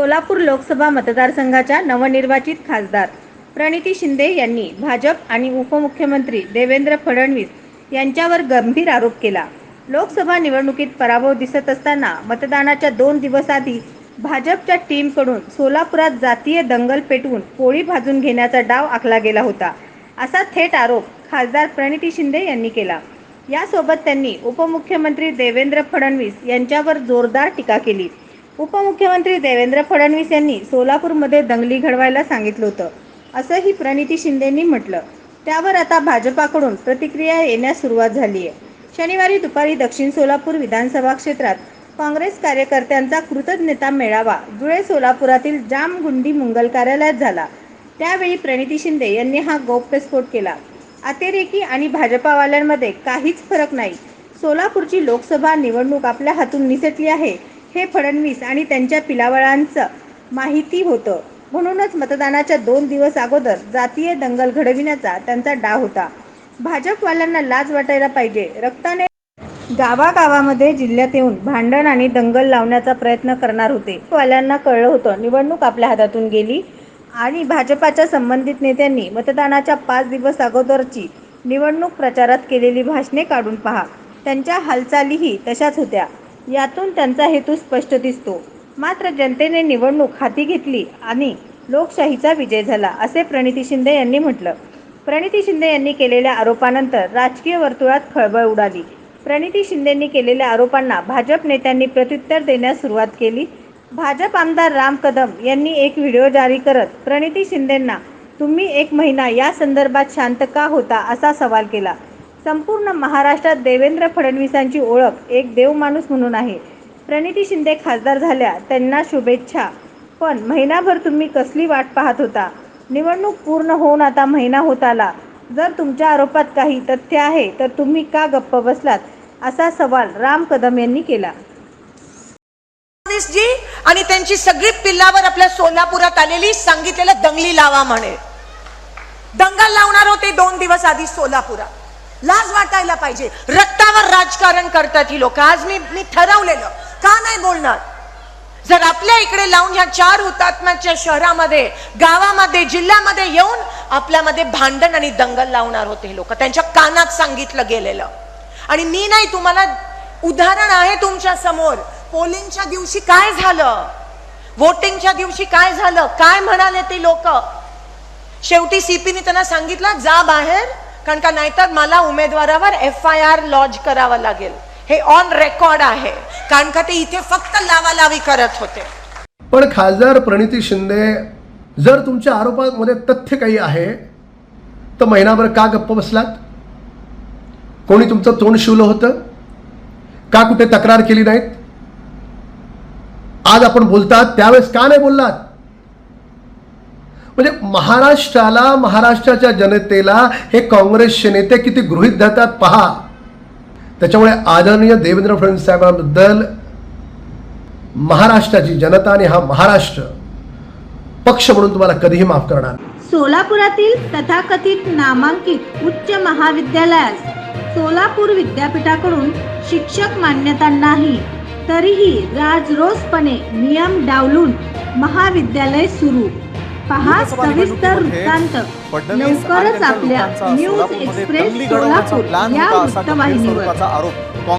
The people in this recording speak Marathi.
सोलापूर लोकसभा मतदारसंघाच्या नवनिर्वाचित खासदार प्रणिती शिंदे यांनी भाजप आणि उपमुख्यमंत्री देवेंद्र फडणवीस यांच्यावर गंभीर आरोप केला. लोकसभा निवडणुकीत पराभव दिसत असताना मतदानाच्या दोन दिवस आधी भाजपच्या टीमकडून सोलापुरात जातीय दंगल पेटवून पोळी भाजून घेण्याचा डाव आखला गेला होता. असा थेट आरोप खासदार प्रणिती शिंदे यांनी केला. यासोबत त्यांनी उपमुख्यमंत्री देवेंद्र फडणवीस यांच्यावर जोरदार टीका केली. उपमुख्यमंत्री देवेंद्र फडणवीस यांनी सोलापूरमध्ये दंगली घडवायला सांगितलं होतं. असंही प्रणिती शिंदेंनी म्हटलं. त्यावर आता भाजपाकडून प्रतिक्रिया येण्यास सुरुवात झाली आहे शनिवारी दुपारी दक्षिण सोलापूर विधानसभा क्षेत्रात काँग्रेस कार्यकर्त्यांचा कृतज्ञता मेळावा जुळे सोलापुरातील जामगुंडी मंगल कार्यालयात झाला. त्यावेळी प्रणिती शिंदे यांनी हा गौप्यस्फोट केला. अतिरेकी आणि भाजपावाल्यांमध्ये काहीच फरक नाही. सोलापूरची लोकसभा निवडणूक आपल्या हातून निसटली आहे. हे फडणवीस आणि त्यांच्या पिलावळांचं माहिती होतं. म्हणूनच मतदानाच्या दोन दिवस अगोदर जातीय दंगल घडविण्याचा त्यांचा डाव होता. भाजपवाल्यांना लाज वाटायला पाहिजे. रक्ताने गावागावामध्ये जिल्ह्यात येऊन भांडण आणि दंगल लावण्याचा प्रयत्न करणार होते. वाल्यांना कळलं होतं निवडणूक आपल्या हातातून गेली आणि भाजपाच्या संबंधित नेत्यांनी मतदानाच्या पाच दिवस अगोदरची निवडणूक प्रचारात केलेली भाषणे काढून पहा. त्यांच्या हालचालीही तशाच होत्या. यातून त्यांचा हेतू स्पष्ट दिसतो. मात्र जनतेने निवडणूक हाती घेतली आणि लोकशाहीचा विजय झाला असे प्रणिती शिंदे यांनी म्हटलं. प्रणिती शिंदे यांनी केलेल्या आरोपानंतर राजकीय वर्तुळात खळबळ उडाली. प्रणिती शिंदेंनी केलेल्या आरोपांना भाजप नेत्यांनी प्रत्युत्तर देण्यास सुरुवात केली. भाजप आमदार राम कदम यांनी एक व्हिडिओ जारी करत प्रणिती शिंदेंना तुम्ही एक महिना या संदर्भात शांत का होता? असा सवाल केला. संपूर्ण महाराष्ट्रात देवेंद्र फडणवीसांची ओळख एक देवमाणूस म्हणून आहे. प्रणिती शिंदे खासदार झाल्या त्यांना शुभेच्छा. पण महिनाभर तुम्ही कसली वाट पाहत होता? निवडणूक पूर्ण होऊन आता महिना होत आला. जर तुमच्या आरोपात काही तथ्य आहे तर तुम्ही का गप्प बसलात? असा सवाल राम कदम यांनी केला. जी आणि त्यांची सगळी पिल्लावर आपल्या सोलापुरात आलेली सांगितलेलं दंगली लावा म्हणे. दंगल लावणार होते दोन दिवस आधी सोलापुरात. लाज वाटायला पाहिजे. रक्तावर राजकारण करतात ही लोक. आज मी मी ठरवलेलं. का नाही बोलणार? जर आपल्या इकडे लावून ह्या चार हुतात्म्याच्या शहरामध्ये गावामध्ये जिल्ह्यामध्ये येऊन आपल्यामध्ये भांडण आणि दंगल लावणार होते हे लोक. त्यांच्या कानात सांगितलं गेलेलं. आणि मी नाही तुम्हाला उदाहरण आहे तुमच्यासमोर. पोलिंगच्या दिवशी काय झालं? वोटिंगच्या दिवशी काय झालं? काय म्हणाले ते लोक? शेवटी सीपीने त्यांना सांगितलं जा बाहेर कारण का नाहीतर मला उमेदवारावर एफ आय आर लॉज करावा लागेल. हे ऑन रेकॉर्ड आहे. कारण का ते इथे फक्त लावालावी करत होते. पण खासदार प्रणिती शिंदे जर तुमच्या आरोपामध्ये तथ्य काही आहे तर महिनाभर का गप्प बसलात? कोणी तुमचं तोंड शिवलं होतं? का कुठे तक्रार केली नाहीत? आज आपण बोलतात त्यावेळेस का नाही बोललात? म्हणजे महाराष्ट्राला महाराष्ट्राच्या जनतेला हे काँग्रेसचे नेते किती गृहित धरतात पहा. त्याच्यामुळे आदरणीय देवेंद्र फडणवीस साहेबांबद्दल महाराष्ट्राची जनता आणि हा महाराष्ट्र पक्ष म्हणून तुम्हाला कधीही माफ करणार सोलापुरातील तथाकथित नामांकित उच्च महाविद्यालयास सोलापूर विद्यापीठाकडून शिक्षक मान्यता नाही तरीही राजरोसपणे नियम डावलून महाविद्यालय सुरू. पहा सविस्तर वृत्तांत. लवकरच आपल्या न्यूज एक्सप्रेस सोलापूर या वृत्तवाहिनीवर.